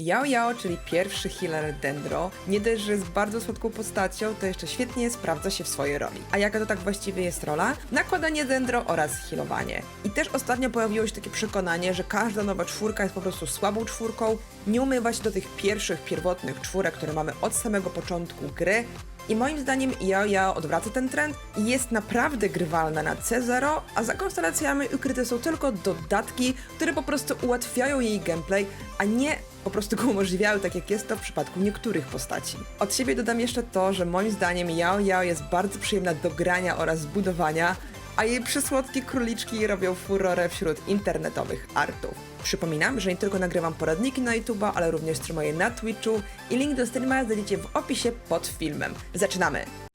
Yao Yao, czyli pierwszy healer Dendro, nie dość, że jest bardzo słodką postacią, to jeszcze świetnie sprawdza się w swojej roli. A jaka to tak właściwie jest rola? Nakładanie Dendro oraz healowanie. I też ostatnio pojawiło się takie przekonanie, że każda nowa czwórka jest po prostu słabą czwórką, nie umywa się do tych pierwszych, pierwotnych czwórek, które mamy od samego początku gry, i moim zdaniem Yao Yao odwraca ten trend i jest naprawdę grywalna na C0, a za konstelacjami ukryte są tylko dodatki, które po prostu ułatwiają jej gameplay, a nie po prostu go umożliwiają, tak jak jest to w przypadku niektórych postaci. Od siebie dodam jeszcze to, że moim zdaniem Yao Yao jest bardzo przyjemna do grania oraz zbudowania, a jej przysłodkie króliczki robią furorę wśród internetowych artów. Przypominam, że nie tylko nagrywam poradniki na YouTube, ale również streamuję na Twitchu i link do streama znajdziecie w opisie pod filmem. Zaczynamy!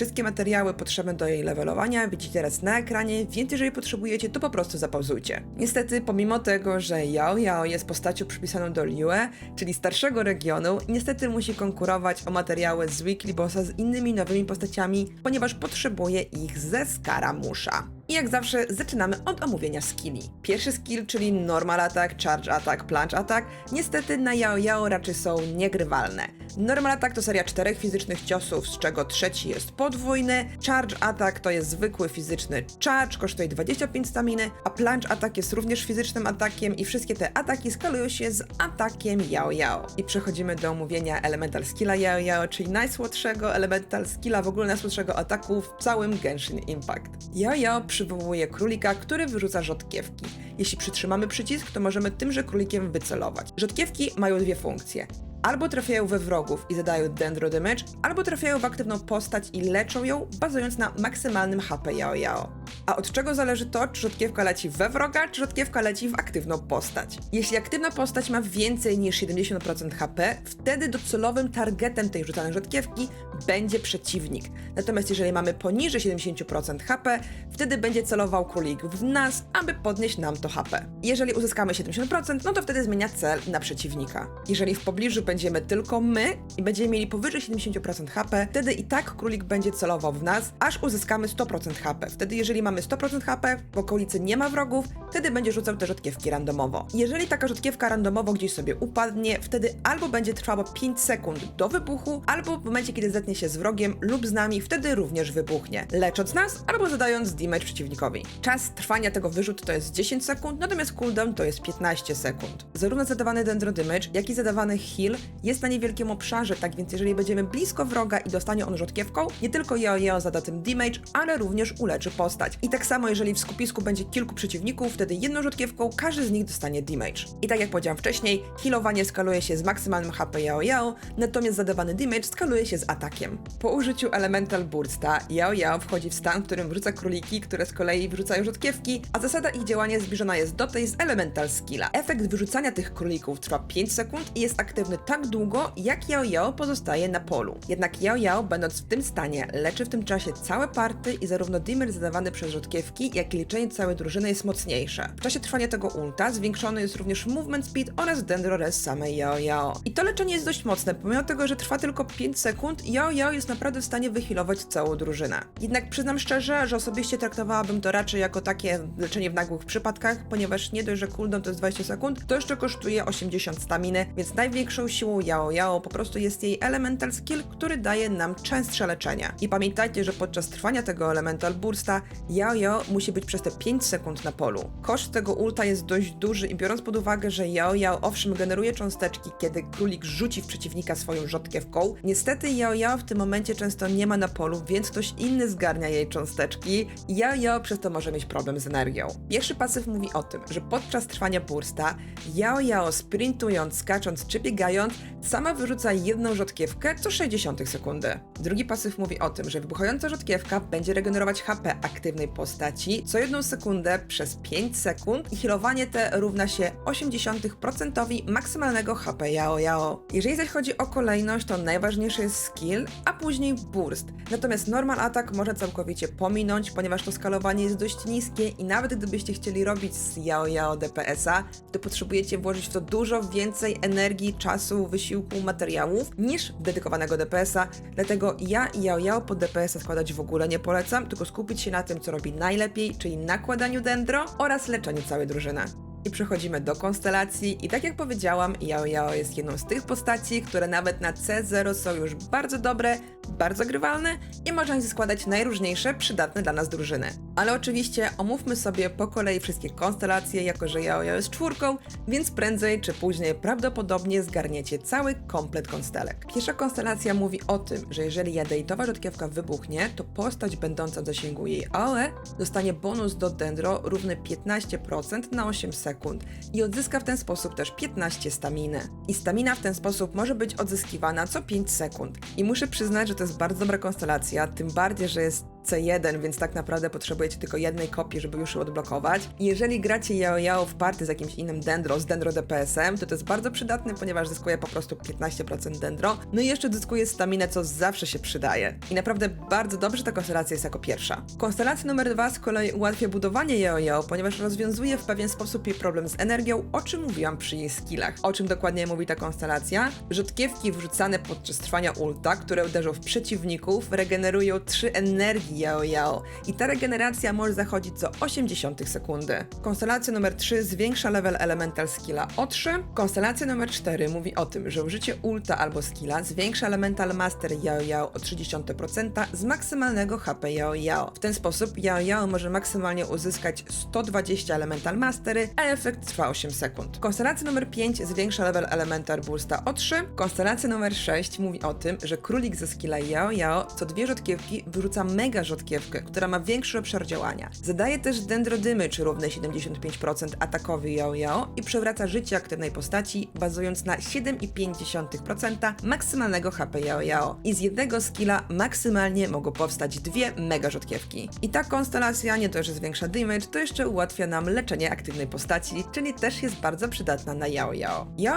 Wszystkie materiały potrzebne do jej levelowania widzicie teraz na ekranie, więc jeżeli potrzebujecie, to po prostu zapauzujcie. Niestety, pomimo tego, że Yao Yao jest postacią przypisaną do Liyue, czyli starszego regionu, niestety musi konkurować o materiały z Weekly Bossa z innymi nowymi postaciami, ponieważ potrzebuje ich ze Skaramusza. I jak zawsze zaczynamy od omówienia skilli. Pierwszy skill, czyli normal attack, charge attack, plunge attack, niestety na Yao Yao raczej są niegrywalne. Normal attack to seria czterech fizycznych ciosów, z czego trzeci jest podwójny. Charge attack to jest zwykły fizyczny charge, kosztuje 25 staminy, a plunge attack jest również fizycznym atakiem i wszystkie te ataki skalują się z atakiem Yao Yao. I przechodzimy do omówienia elemental skilla Yao Yao, czyli najsłodszego elemental skilla, w ogóle najsłodszego ataku w całym Genshin Impact. Yao Yao przywołuje królika, który wyrzuca rzodkiewki. Jeśli przytrzymamy przycisk, to możemy tymże królikiem wycelować. Rzodkiewki mają dwie funkcje. Albo trafiają we wrogów i zadają dendro damage, albo trafiają w aktywną postać i leczą ją, bazując na maksymalnym HP Yao Yao. A od czego zależy to, czy rzodkiewka leci we wroga, czy rzodkiewka leci w aktywną postać? Jeśli aktywna postać ma więcej niż 70% HP, wtedy docelowym targetem tej rzucanej rzodkiewki będzie przeciwnik. Natomiast jeżeli mamy poniżej 70% HP, wtedy będzie celował królik w nas, aby podnieść nam to HP. Jeżeli uzyskamy 70%, no to wtedy zmienia cel na przeciwnika. Jeżeli w pobliżu będziemy tylko my i będziemy mieli powyżej 70% HP, wtedy i tak królik będzie celował w nas, aż uzyskamy 100% HP. Wtedy jeżeli mamy 100% HP, w okolicy nie ma wrogów, wtedy będzie rzucał te rzodkiewki randomowo. Jeżeli taka rzodkiewka randomowo gdzieś sobie upadnie, wtedy albo będzie trwało 5 sekund do wybuchu, albo w momencie, kiedy zetnie się z wrogiem lub z nami, wtedy również wybuchnie, lecząc nas albo zadając damage przeciwnikowi. Czas trwania tego wyrzutu to jest 10 sekund, natomiast cooldown to jest 15 sekund. Zarówno zadawany dendro damage, jak i zadawany heal jest na niewielkim obszarze, tak więc jeżeli będziemy blisko wroga i dostanie on rzodkiewką, nie tylko Yeo zada tym damage, ale również uleczy postać. I tak samo jeżeli w skupisku będzie kilku przeciwników, wtedy jedną rzodkiewką każdy z nich dostanie damage. I tak jak powiedziałam wcześniej, healowanie skaluje się z maksymalnym HP Yao Yao, natomiast zadawany damage skaluje się z atakiem. Po użyciu Elemental Bursta, Yao Yao wchodzi w stan, w którym wrzuca króliki, które z kolei wrzucają rzodkiewki, a zasada ich działania zbliżona jest do tej z Elemental Skilla. Efekt wyrzucania tych królików trwa 5 sekund i jest aktywny tak długo, jak Yao Yao pozostaje na polu. Jednak Yao Yao, będąc w tym stanie, leczy w tym czasie całe party i zarówno damage zadawany przez rzodkiewki, jak i leczenie całej drużyny jest mocniejsze. W czasie trwania tego ulta zwiększony jest również movement speed oraz dendro res samej Yao. I to leczenie jest dość mocne, pomimo tego, że trwa tylko 5 sekund, Yao jest naprawdę w stanie wyhealować całą drużynę. Jednak przyznam szczerze, że osobiście traktowałabym to raczej jako takie leczenie w nagłych przypadkach, ponieważ nie dość, że cooldown to jest 20 sekund, to jeszcze kosztuje 80 staminy, więc największą siłą Yao po prostu jest jej elemental skill, który daje nam częstsze leczenie. I pamiętajcie, że podczas trwania tego elemental bursta Yao musi być przez te 5 sekund na polu. Koszt tego ulta jest dość duży i biorąc pod uwagę, że Yao owszem generuje cząsteczki, kiedy królik rzuci w przeciwnika swoją rzodkiewką, niestety Yao w tym momencie często nie ma na polu, więc ktoś inny zgarnia jej cząsteczki i Yao przez to może mieć problem z energią. Pierwszy pasyw mówi o tym, że podczas trwania bursta Yao sprintując, skacząc czy biegając, sama wyrzuca jedną rzodkiewkę co 60 sekundy. Drugi pasyw mówi o tym, że wybuchająca rzodkiewka będzie regenerować HP aktywnej postaci co jedną sekundę przez 5 sekund i healowanie te równa się 80% maksymalnego HP Yao Yao. Jeżeli zaś chodzi o kolejność, to najważniejszy jest skill, a później burst. Natomiast normal atak można całkowicie pominąć, ponieważ to skalowanie jest dość niskie i nawet gdybyście chcieli robić z Yao Yao DPS-a, to potrzebujecie włożyć w to dużo więcej energii, czasu, wysiłku, materiałów niż dedykowanego DPS-a, dlatego ja Yao Yao pod DPS-a składać w ogóle nie polecam, tylko skupić się na tym, co co robi najlepiej, czyli nakładaniu dendro oraz leczeniu całej drużyny. I przechodzimy do konstelacji i tak jak powiedziałam, Yao Yao jest jedną z tych postaci, które nawet na C0 są już bardzo dobre, bardzo grywalne i można składać najróżniejsze, przydatne dla nas drużyny. Ale oczywiście omówmy sobie po kolei wszystkie konstelacje, jako że Yao Yao jest czwórką, więc prędzej czy później prawdopodobnie zgarniecie cały komplet konstelek. Pierwsza konstelacja mówi o tym, że jeżeli jadejtowa rzodkiewka wybuchnie, to postać będąca w zasięgu jej AOE dostanie bonus do dendro równy 15% na 8 sekund i odzyska w ten sposób też 15 staminy. I stamina w ten sposób może być odzyskiwana co 5 sekund. I muszę przyznać, że to jest bardzo dobra konstelacja, tym bardziej, że jest C1, więc tak naprawdę potrzebujecie tylko jednej kopii, żeby już ją odblokować. Jeżeli gracie Yao w party z jakimś innym Dendro, z Dendro DPS-em, to to jest bardzo przydatne, ponieważ zyskuje po prostu 15% Dendro. No i jeszcze zyskuje staminę, co zawsze się przydaje. I naprawdę bardzo dobrze ta konstelacja jest jako pierwsza. Konstelacja numer dwa z kolei ułatwia budowanie Yao, ponieważ rozwiązuje w pewien sposób jej problem z energią, o czym mówiłam przy jej skillach. O czym dokładnie mówi ta konstelacja? Rzodkiewki wrzucane podczas trwania ulta, które uderzą w przeciwników, regenerują 3 energii Yao Yao i ta regeneracja może zachodzić co 80 sekundy. Konstelacja numer 3 zwiększa level elemental skilla o 3. Konstelacja numer 4 mówi o tym, że użycie ulta albo skilla zwiększa elemental master Yao Yao o 0,3% z maksymalnego HP Yao Yao. W ten sposób Yao Yao może maksymalnie uzyskać 120 elemental mastery, a efekt trwa 8 sekund. Konstelacja numer 5 zwiększa level elemental boosta o 3. Konstelacja numer 6 mówi o tym, że królik ze skilla Yao Yao co dwie rzodkiewki wyrzuca mega rzodkiewkę, która ma większy obszar działania. Zadaje też dendrodymy, czy równe 75% atakowy Yao Yao i przewraca życie aktywnej postaci, bazując na 7,5% maksymalnego HP Yao. I z jednego skilla maksymalnie mogą powstać dwie mega rzodkiewki. I ta konstelacja nie dość, że zwiększa damage, to jeszcze ułatwia nam leczenie aktywnej postaci, czyli też jest bardzo przydatna na. Yao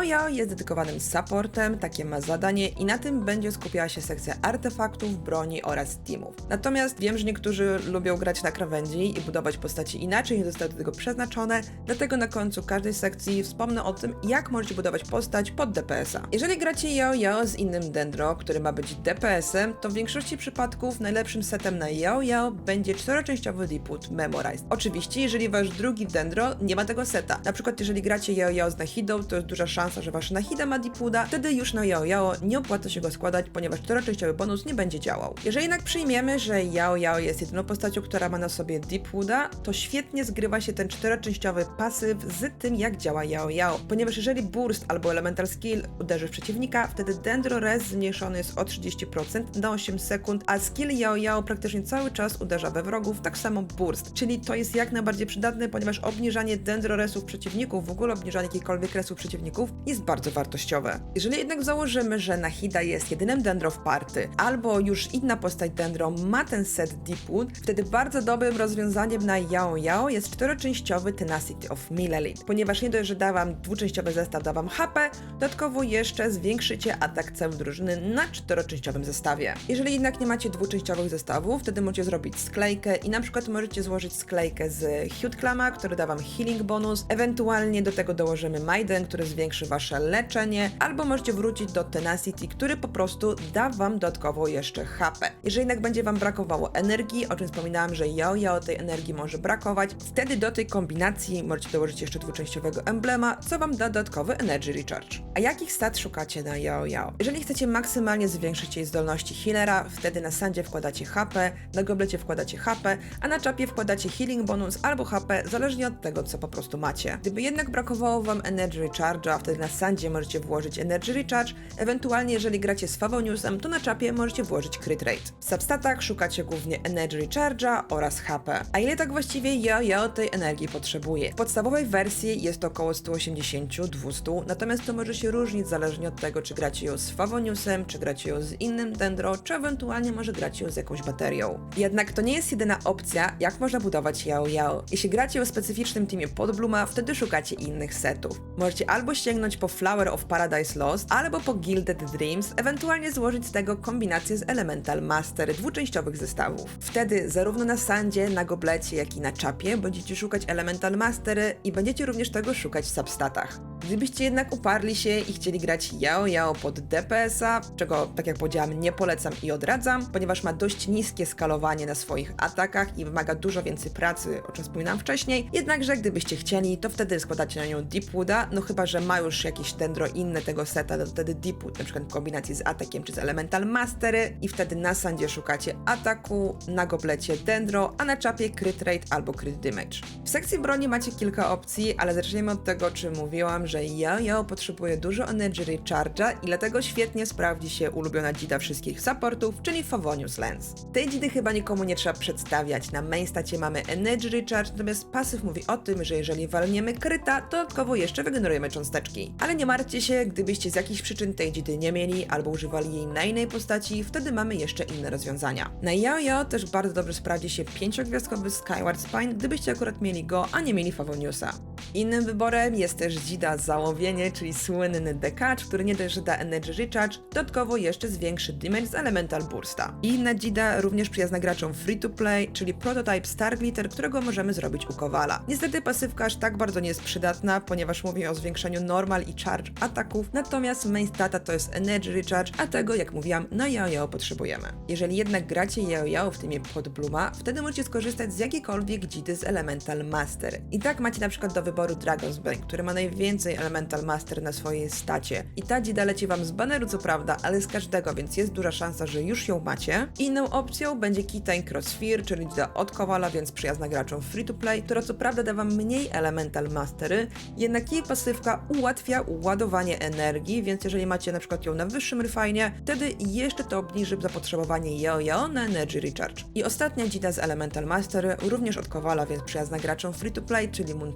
Yao jest dedykowanym supportem, takie ma zadanie i na tym będzie skupiała się sekcja artefaktów, broni oraz teamów. Natomiast wiem, że niektórzy lubią grać na krawędzi i budować postaci inaczej, nie zostały do tego przeznaczone, dlatego na końcu każdej sekcji wspomnę o tym, jak możecie budować postać pod DPS-a. Jeżeli gracie Yao z innym Dendro, który ma być DPS-em, to w większości przypadków najlepszym setem na Yao będzie czteroczęściowy Deepwood Memorized. Oczywiście, jeżeli wasz drugi Dendro nie ma tego seta. Na przykład, jeżeli gracie Yao z Nahidą, to jest duża szansa, że wasza Nahida ma Deepwooda, wtedy już na Yao nie opłaca się go składać, ponieważ czteroczęściowy bonus nie będzie działał. Jeżeli jednak przyjmiemy, że Yao Yao jest jedyną postacią, która ma na sobie Deepwooda, to świetnie zgrywa się ten czteroczęściowy pasyw z tym, jak działa Yao Yao, ponieważ jeżeli Burst albo Elemental Skill uderzy w przeciwnika, wtedy Dendro Res zmniejszony jest o 30% na 8 sekund, a skill Yao Yao praktycznie cały czas uderza we wrogów, tak samo Burst, czyli to jest jak najbardziej przydatne, ponieważ obniżanie Dendro Resów przeciwników, w ogóle obniżanie jakichkolwiek resów przeciwników jest bardzo wartościowe. Jeżeli jednak założymy, że Nahida jest jedynym Dendro w party, albo już inna postać Dendro ma ten set Deepwood, wtedy bardzo dobrym rozwiązaniem na Yao Yao jest czteroczęściowy Tenacity of Millelith, ponieważ nie dość, że da wam dwuczęściowy zestaw, da wam HP, dodatkowo jeszcze zwiększycie atak całej drużyny na czteroczęściowym zestawie. Jeżeli jednak nie macie dwuczęściowych zestawów, wtedy możecie zrobić sklejkę i na przykład możecie złożyć sklejkę z Hute który da wam healing bonus, ewentualnie do tego dołożymy Maiden, który zwiększy wasze leczenie, albo możecie wrócić do Tenacity, który po prostu da wam dodatkowo jeszcze HP. Jeżeli jednak będzie wam brakowało energii, o czym wspominałam, że Yao tej energii może brakować, wtedy do tej kombinacji możecie dołożyć jeszcze dwuczęściowego emblema, co wam da dodatkowy Energy Recharge. A jakich stat szukacie na Yao? Jeżeli chcecie maksymalnie zwiększyć jej zdolności healera, wtedy na sandzie wkładacie HP, na goblecie wkładacie HP, a na czapie wkładacie healing bonus albo HP, zależnie od tego, co po prostu macie. Gdyby jednak brakowało wam Energy Recharge'a, wtedy na sandzie możecie włożyć Energy Recharge, ewentualnie jeżeli gracie z Favoniusem, to na czapie możecie włożyć Crit Rate. W substatach szukacie głównie Energy Recharge'a oraz HP. A ile tak właściwie Yao Yao tej energii potrzebuje? W podstawowej wersji jest to około 180-200, natomiast to może się różnić zależnie od tego, czy gracie ją z Favoniusem, czy gracie ją z innym Dendro, czy ewentualnie może gracie ją z jakąś baterią. Jednak to nie jest jedyna opcja, jak można budować Yao Yao. Jeśli gracie o specyficznym teamie Podbluma, wtedy szukacie innych setów. Możecie albo sięgnąć po Flower of Paradise Lost, albo po Gilded Dreams, ewentualnie złożyć z tego kombinację z Elemental Master dwuczęściowych zestawów. Wtedy zarówno na sandzie, na goblecie, jak i na czapie będziecie szukać Elemental Mastery i będziecie również tego szukać w substatach. Gdybyście jednak uparli się i chcieli grać Yao Yao pod DPS-a, czego tak jak powiedziałam nie polecam i odradzam, ponieważ ma dość niskie skalowanie na swoich atakach i wymaga dużo więcej pracy, o czym wspominałam wcześniej, jednakże gdybyście chcieli, to wtedy składacie na nią Deepwooda, no chyba, że ma już jakieś dendro inne tego seta, to wtedy Deepwood, na przykład w kombinacji z atakiem czy z Elemental Mastery i wtedy na sandzie szukacie ataku, na goblecie dendro, a na czapie crit rate albo crit damage. W sekcji broni macie kilka opcji, ale zaczniemy od tego, o czym mówiłam, że Yo-Yo potrzebuje dużo Energy Recharge'a i dlatego świetnie sprawdzi się ulubiona dzida wszystkich supportów, czyli Favonius Lens. Tej dzidy chyba nikomu nie trzeba przedstawiać. Na main stacie mamy Energy Recharge, natomiast pasyw mówi o tym, że jeżeli walniemy kryta, to dodatkowo jeszcze wygenerujemy cząsteczki. Ale nie martwcie się, gdybyście z jakichś przyczyn tej dzidy nie mieli albo używali jej na innej postaci, wtedy mamy jeszcze inne rozwiązania. Na Yo-Yo też bardzo dobrze sprawdzi się pięciogwiazdkowy Skyward Spine, gdybyście akurat mieli go, a nie mieli Favoniusa. Innym wyborem jest też dzida Załowienie, czyli słynny dekacz, który nie dość, że da Energy Recharge, dodatkowo jeszcze zwiększy damage z Elemental Bursta. I inna dzida również przyjazna graczom free to play, czyli prototype Star Glitter, którego możemy zrobić u Kowala. Niestety pasywka aż tak bardzo nie jest przydatna, ponieważ mówi o zwiększeniu normal i charge ataków, natomiast main stata to jest Energy Recharge, a tego, jak mówiłam, na Yao potrzebujemy. Jeżeli jednak gracie Yao w teamie pod Bluma, wtedy możecie skorzystać z jakiejkolwiek dzidy z Elemental Master. I tak macie na przykład do wyboru Dragon's Bane, który ma najwięcej Elemental Master na swojej stacie. I ta dzida leci wam z baneru co prawda, ale z każdego, więc jest duża szansa, że już ją macie. Inną opcją będzie Kitane Crossfear, czyli dzida od Kowala, więc przyjazna graczom free to play, która co prawda da wam mniej Elemental Mastery, jednak jej pasywka ułatwia ładowanie energii, więc jeżeli macie na przykład ją na wyższym refine, wtedy jeszcze to obniży zapotrzebowanie Yo-Yo na Energy Recharge. I ostatnia dzida z Elemental Mastery, również od Kowala, więc przyjazna graczom free to play, czyli Moon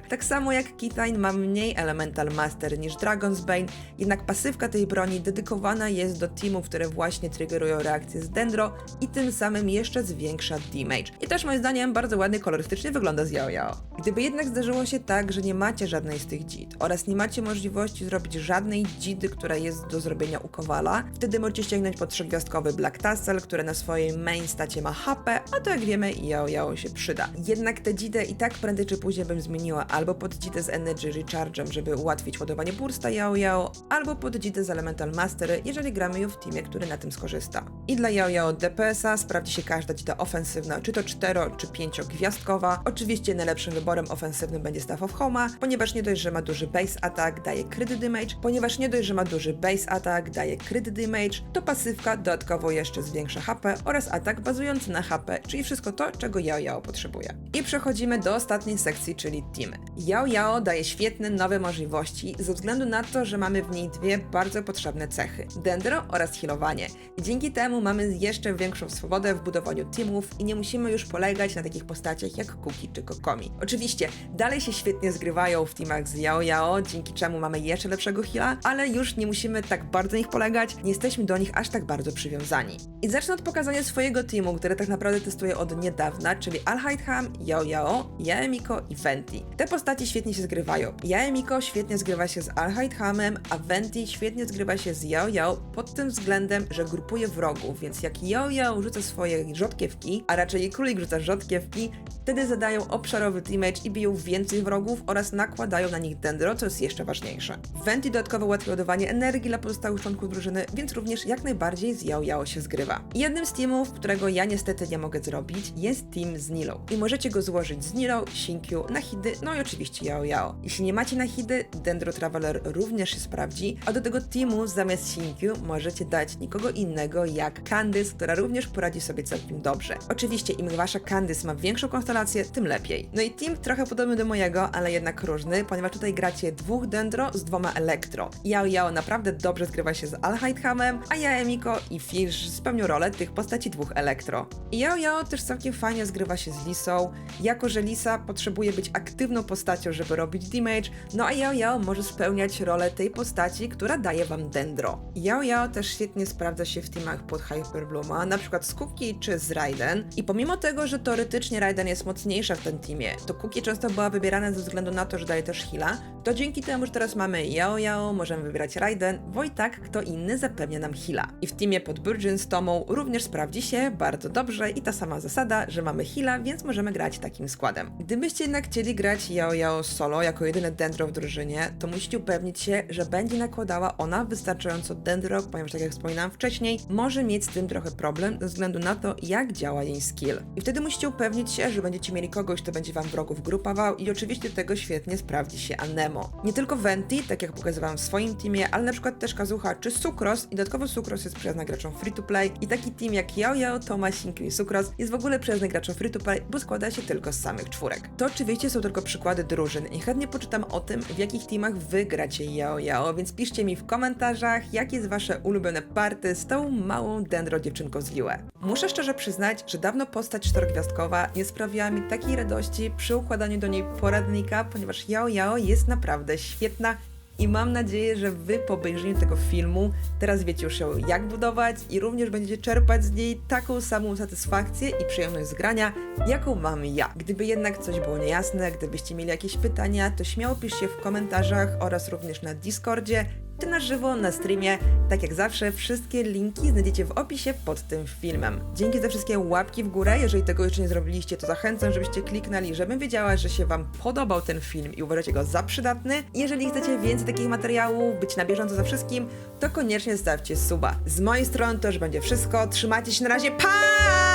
Piercer. Tak samo jak Kitane ma mniej Elemental Master niż Dragon's Bane, jednak pasywka tej broni dedykowana jest do teamów, które właśnie triggerują reakcję z Dendro i tym samym jeszcze zwiększa damage. I też moim zdaniem bardzo ładnie kolorystycznie wygląda z Yao. Gdyby jednak zdarzyło się tak, że nie macie żadnej z tych dzid oraz nie macie możliwości zrobić żadnej dzidy, która jest do zrobienia u Kowala, wtedy możecie ściągnąć po trzygwiazdkowy Black Tassel, który na swojej main stacie ma HP, a to jak wiemy Yao się przyda. Jednak tę dzidę i tak prędzej czy później bym zmieniła albo pod dzidę z Energy Recharge'em, żeby ułatwić ładowanie bursta Yao Yao, albo pod dzidę z Elemental Mastery, jeżeli gramy ją w teamie, który na tym skorzysta. I dla Yao Yao DPS-a sprawdzi się każda dzida ofensywna, czy to 4 czy 5 gwiazdkowa. Oczywiście najlepszym wyborem ofensywnym będzie Staff of Homa, ponieważ nie dość, że ma duży base attack, daje crit damage, ponieważ nie dość, że ma duży base attack, daje crit damage, to pasywka dodatkowo jeszcze zwiększa HP oraz atak bazujący na HP, czyli wszystko to, czego Yao Yao potrzebuje. I przechodzimy do ostatniej sekcji, czyli teamy. Yao Yao daje świetne nowe możliwości ze względu na to, że mamy w niej dwie bardzo potrzebne cechy: dendro oraz healowanie. Dzięki temu mamy jeszcze większą swobodę w budowaniu teamów i nie musimy już polegać na takich postaciach jak Kuki czy Kokomi. Oczywiście dalej się świetnie zgrywają w teamach z Yao Yao, dzięki czemu mamy jeszcze lepszego heala, ale już nie musimy tak bardzo na nich polegać, nie jesteśmy do nich aż tak bardzo przywiązani. I zacznę od pokazania swojego teamu, który tak naprawdę testuję od niedawna, czyli Alhaitham, Yao Yao, Yaemiko i Venti. Te postaci świetnie się zgrywają. Yaemiko świetnie zgrywa się z Alhaithamem, a Venti świetnie zgrywa się z Yao Yao pod tym względem, że grupuje wrogów, więc jak Yao Yao rzuca swoje rzodkiewki, a raczej królik rzuca rzodkiewki, wtedy zadają obszarowy damage i biją więcej wrogów oraz nakładają na nich dendro, co jest jeszcze ważniejsze. Venti dodatkowo ułatwia ładowanie energii dla pozostałych członków drużyny, więc również jak najbardziej z Yao Yao się zgrywa. Jednym z teamów, którego ja niestety nie mogę zrobić, jest team z Nilą. I możecie go złożyć z Nilą, Shinkyu, Nahidy, no i oczywiście Yao Yao. Jeśli nie macie Nahidy, Dendro Traveler również się sprawdzi, a do tego teamu zamiast Shinkyu możecie dać nikogo innego jak Candice, która również poradzi sobie całkiem dobrze. Oczywiście im wasza Candice ma większą konstelację, tym lepiej. No i team trochę podobny do mojego, ale jednak różny, ponieważ tutaj gracie dwóch Dendro z dwoma Elektro. Yao Yao naprawdę dobrze zgrywa się z Alhaithamem, a Yaemiko i Fish spełnią rolę tych postaci dwóch Elektro. I Yao Yao też całkiem fajnie zgrywa się z Lisą, jako że Lisa potrzebuje być aktywną postacią, żeby robić damage, no a Yao Yao może spełniać rolę tej postaci, która daje wam dendro. Yao Yao też świetnie sprawdza się w teamach pod Hyperblooma, na przykład z Kuki czy z Raiden. I pomimo tego, że teoretycznie Raiden jest mocniejsza w tym teamie, to Kuki często była wybierana ze względu na to, że daje też heala, to dzięki temu, że teraz mamy Yao Yao, możemy wybierać Raiden, Wojtak, kto inny zapewnia nam heala. I w teamie pod Burgeon z Tomą również sprawdzi się bardzo dobrze i ta sama zasada, że mamy heala, więc możemy grać takim składem. Gdybyście jednak chcieli grać Yao Yao solo jako jedyne dendro w drużynie, to musicie upewnić się, że będzie nakładała ona wystarczająco dendro, ponieważ tak jak wspominałam wcześniej, może mieć z tym trochę problem ze względu na to, jak działa jej skill. I wtedy musicie upewnić się, że będziecie mieli kogoś, kto będzie wam wrogów grupował i oczywiście tego świetnie sprawdzi się Anemo. Nie tylko Venti, tak jak pokazywałam w swoim teamie, ale na przykład też Kazuha czy Sucros i dodatkowo Sucros jest przyjazny graczom free to play i taki team jak Yao Yao, Toma, Shinkyu i Sucros jest w ogóle przyjazny graczom free to play, bo składa się tylko z samych czwórek. To oczywiście są tylko przykłady drużyn i chętnie poczytam o tym, w jakich teamach wy gracie Yao, więc piszcie mi w komentarzach, jakie jest wasze ulubione party z tą małą dendro dziewczynką z Liyue. Muszę szczerze przyznać, że dawno postać czterogwiazdkowa nie sprawiała mi takiej radości przy układaniu do niej poradnika, ponieważ Yao Yao jest naprawdę świetna i mam nadzieję, że wy po obejrzeniu tego filmu teraz wiecie już ją jak budować i również będziecie czerpać z niej taką samą satysfakcję i przyjemność z grania, jaką mam ja. Gdyby jednak coś było niejasne, gdybyście mieli jakieś pytania, to śmiało piszcie w komentarzach oraz również na Discordzie czy na żywo na streamie. Tak jak zawsze, wszystkie linki znajdziecie w opisie pod tym filmem. Dzięki za wszystkie łapki w górę. Jeżeli tego jeszcze nie zrobiliście, to zachęcam, żebyście kliknęli, żebym wiedziała, że się Wam podobał ten film i uważacie go za przydatny. Jeżeli chcecie więcej takich materiałów, być na bieżąco za wszystkim, to koniecznie zostawcie suba. Z mojej strony to już będzie wszystko. Trzymajcie się na razie. Pa!